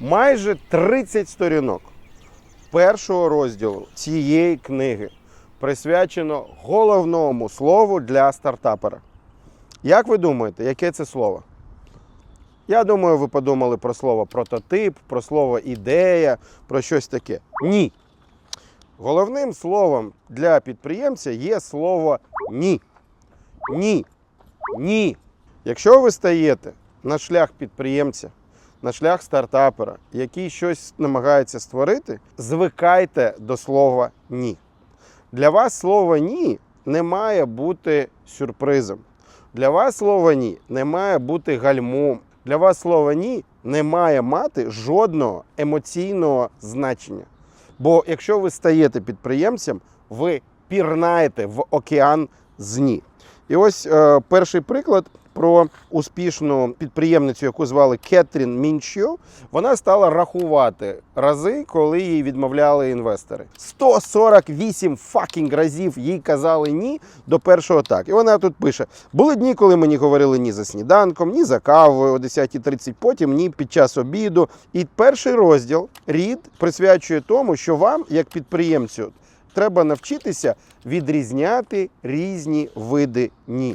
Майже 30 сторінок першого розділу цієї книги присвячено головному слову для стартапера. Як ви думаєте, яке це слово? Я думаю, ви подумали про слово прототип, про слово ідея, про щось таке. Ні. Головним словом для підприємця є слово ні. Ні. Ні. Якщо ви стаєте на шлях підприємця, на шлях стартапера, який щось намагається створити, звикайте до слова ні. Для вас слово ні не має бути сюрпризом. Для вас слово ні не має бути гальмом. Для вас слово ні не має мати жодного емоційного значення. Бо якщо ви стаєте підприємцем, ви пірнаєте в океан з ні. І ось е, перший приклад про успішну підприємницю, яку звали Кетрін Мінчо. Вона стала рахувати рази, коли їй відмовляли інвестори. 148 факінг разів їй казали ні до першого так. І вона тут пише: були дні, коли мені говорили ні за сніданком, ні за кавою о 10.30, потім ні під час обіду. І перший розділ рід присвячує тому, що вам, як підприємцю, треба навчитися відрізняти різні види ні.